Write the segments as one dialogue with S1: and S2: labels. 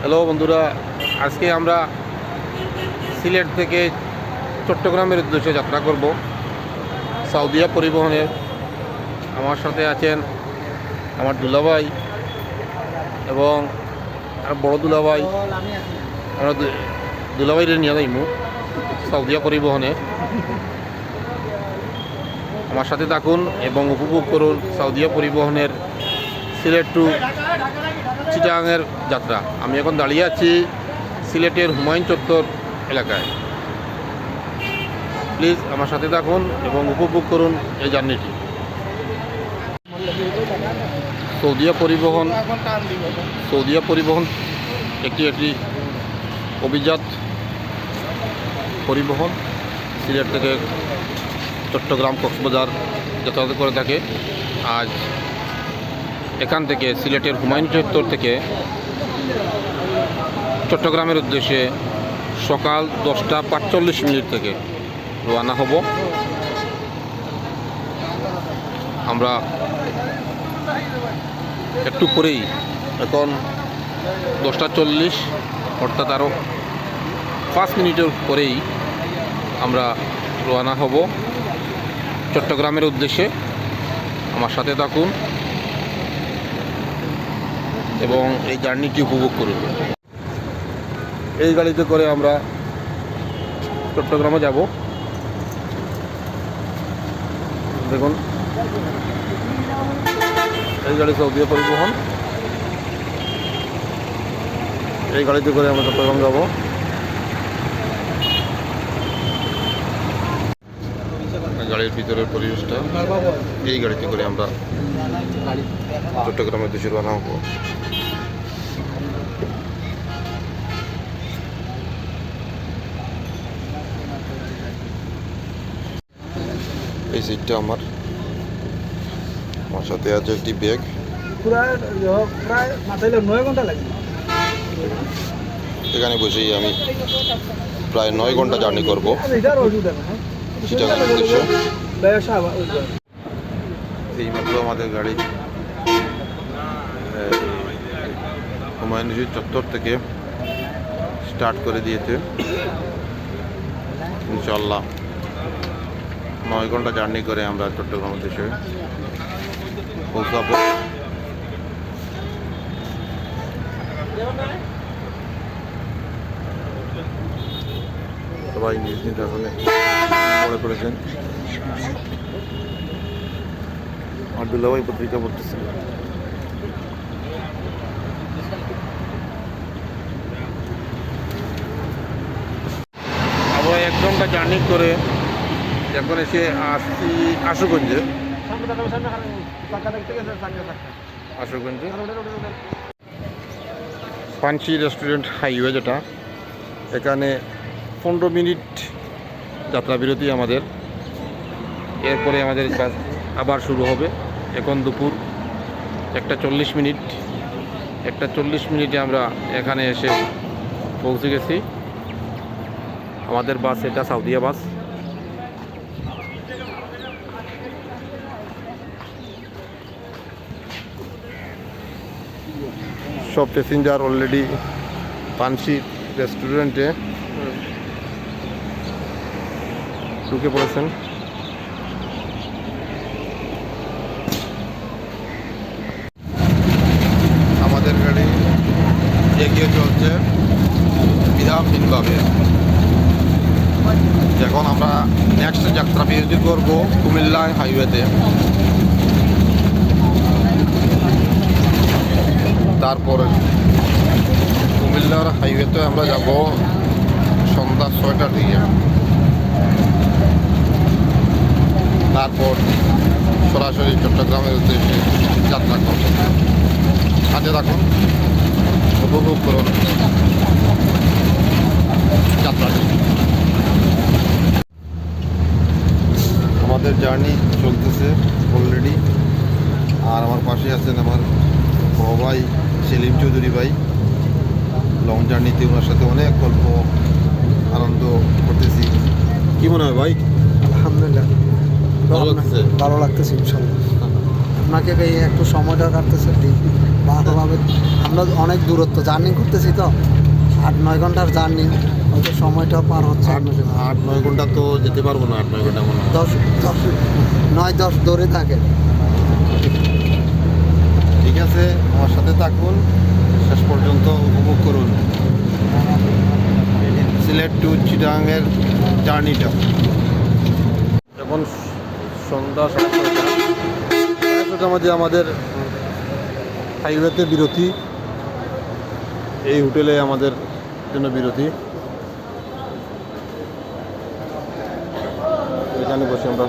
S1: Hello বন্ধুরা, আজকে আমরা সিলেট থেকে চট্টগ্রামের উদ্দেশ্যে যাত্রা করব। সাউদিয়া পরিবহনের আমার সাথে আছেন আমার দুলাভাই এবং আর বড় দুলাভাই। আমরা দুলাভাইরে নিয়ে যাইমু সাউদিয়া পরিবহনে। আমার সাথে থাকুন এবং উপভোগ করুন সাউদিয়া পরিবহনের সিলেট টু চিটাগাংয়ের যাত্রা। আমি এখন দাঁড়িয়ে আছি সিলেটের হুমায়ুন চত্বর এলাকায়। প্লিজ আমার সাথে থাকুন এবং উপভোগ করুন এই জার্নিটি। সৌদিয়া পরিবহন সৌদিয়া পরিবহন একটি একটি অভিজাত পরিবহন। সিলেট থেকে চট্টগ্রাম কক্সবাজার যাতায়াত করে থাকে। আজ এখান থেকে সিলেটের হুমায়ুন চত্বর থেকে চট্টগ্রামের উদ্দেশ্যে সকাল দশটা পাঁচচল্লিশ মিনিট থেকে রওনা হব। আমরা একটু পরেই এখন দশটা চল্লিশ, অর্থাৎ আরও পাঁচ মিনিটের পরেই আমরা রওনা হব। চট্টগ্রামের উদ্দেশ্যে আমার সাথে থাকুন এবং এই জার্নিটি উপভোগ করুন। এই গাড়িতে করে আমরা চট্টগ্রামে যাব। দেখুন। এই গাড়ি সৌদি পরিবহন। এই গাড়িতে করে আমরা চট্টগ্রাম যাব। গাড়ির ভিতরের পরিবেশটা, এই গাড়িতে করে আমরা চট্টগ্রামের দেশে রওনা হব এই সিটটা আমার। আমার সাথে আছে একটি ব্যাগ
S2: প্রায় প্রায় নয় ঘণ্টা লাগে।
S1: এখানে বসেই আমি প্রায় নয় ঘণ্টা জার্নি করব।
S2: করে।
S1: এইমাত্র আমাদের গাড়ি এ, হুমায়ুন চত্বর থেকে স্টার্ট করে দিয়েছে। ইনশাল্লাহ নয় ঘণ্টা জার্নি করে আমরা চট্টগ্রাম উদ্দেশ্যে পৌঁছাবো। সবাই নিজ নিজ আসনে পড়ে পড়েছেন। আব্দুল্লাহ পত্রিকা পড়তেছিল আমরা এক ঘণ্টা জার্নি করে এখন এসে আসছি আশুগঞ্জে। আশুগঞ্জে। পাঞ্চি রেস্টুরেন্ট হাইওয়ে যেটা, এখানে পনেরো মিনিট যাত্রা বিরতি আমাদের এরপরে আমাদের কাজ আবার শুরু হবে এখন দুপুর একটা চল্লিশ মিনিট একটা চল্লিশ মিনিটে আমরা এখানে এসে পৌঁছে গেছি আমাদের বাস এটা সাউদিয়া বাস সব প্যাসেঞ্জার অলরেডি পানসি রেস্টুরেন্টে ঢুকে পড়েছেন। আমাদের গাড়ি এগিয়ে চলছে বিধানহীনভাবে এখন আমরা নেক্সট যাত্রা বিরতি করব কুমিল্লা হাইওয়েতে তারপরে কুমিল্লার হাইওয়েতে আমরা যাব সন্ধ্যা ছয়টার দিকে তারপর সরাসরি চট্টগ্রামের উদ্দেশ্যে যাত্রা করব। সাথে থাকুন, উপভোগ করুন। যাত্রাটি আমাদের জার্নি চলতেছে অলরেডি আর আমার পাশে আছেন আমার বড় ভাই সেলিম চৌধুরী ভাই। লং জার্নিতে ওনার সাথে অনেক গল্প আনন্দ করতেছি। কি মনে হয় ভাই?
S2: আলহামদুলিল্লাহ।
S1: ভালো লাগছে?
S2: ভালো লাগতেছে ইনশাল্লাহ।
S3: আপনাকে এই একটু সময়টা কাটতেছে ঠিক ভালোভাবে আমরা অনেক দূরত্ব জার্নি করতেছি তো। আট নয় ঘণ্টার জার্নি হয়তো সময়টা পার হচ্ছে।
S1: আট নয় ঘণ্টা তো যেতে পারব না আট নয় ঘণ্টা মনে হয়।
S3: দশ দশ নয় দশ ধরে থাকে।
S1: আছে, আমার সাথে থাকুন, শেষ পর্যন্ত উপভোগ করুন। সিলেট টু চিটাঙের জার্নিটা। এখন সন্ধ্যা ছটার মধ্যে আমাদের হাইওয়েতে বিরতি। এই হোটেলে আমাদের জন্য বিরতি। এখানে বসে আমরা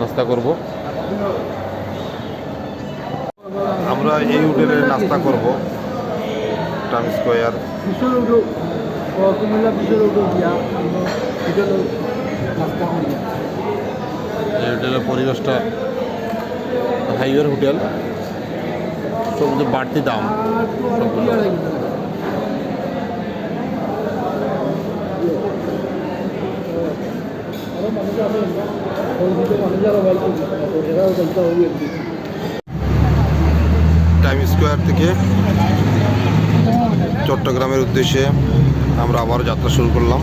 S1: নাস্তা করব। আমরা এই হোটেলে নাস্তা করব। টাইম স্কোয়ার এই হোটেলের পরিবেশটা হাইওয়ের হোটেল। সব কিছু বাড়তি দাম সবগুলো। টাইম স্কোয়ার থেকে চট্টগ্রামের উদ্দেশ্যে আমরা আবার যাত্রা শুরু করলাম।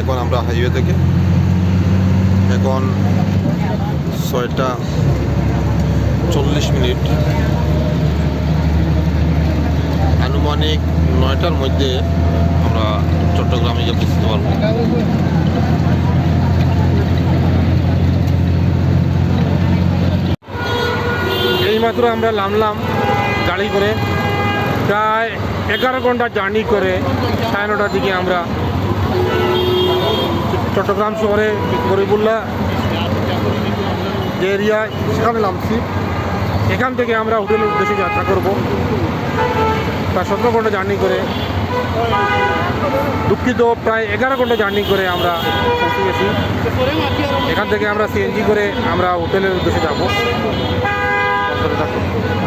S1: এখন আমরা হাইওয়ে থেকে। এখন ছয়টা চল্লিশ মিনিট। আনুমানিক নয়টার মধ্যে আমরা চট্টগ্রামে গিয়ে পৌঁছতে পারব। এইমাত্র আমরা নামলাম গাড়ি করে। প্রায় এগারো ঘণ্টা জার্নি করে সাড়ে নটার দিকে আমরা চট্টগ্রাম শহরে গরিবুল্লাহ যে এরিয়া, সেখানে নামছি। এখান থেকে আমরা হোটেলের উদ্দেশ্যে যাত্রা করব। প্রায় সতেরো ঘণ্টা জার্নি করে। দুঃখিত, প্রায় এগারো ঘণ্টা জার্নি করে আমরা পৌঁছে গেছি। এখান থেকে আমরা সিএনজি করে আমরা হোটেলের উদ্দেশ্যে যাব। ধরে রাখুন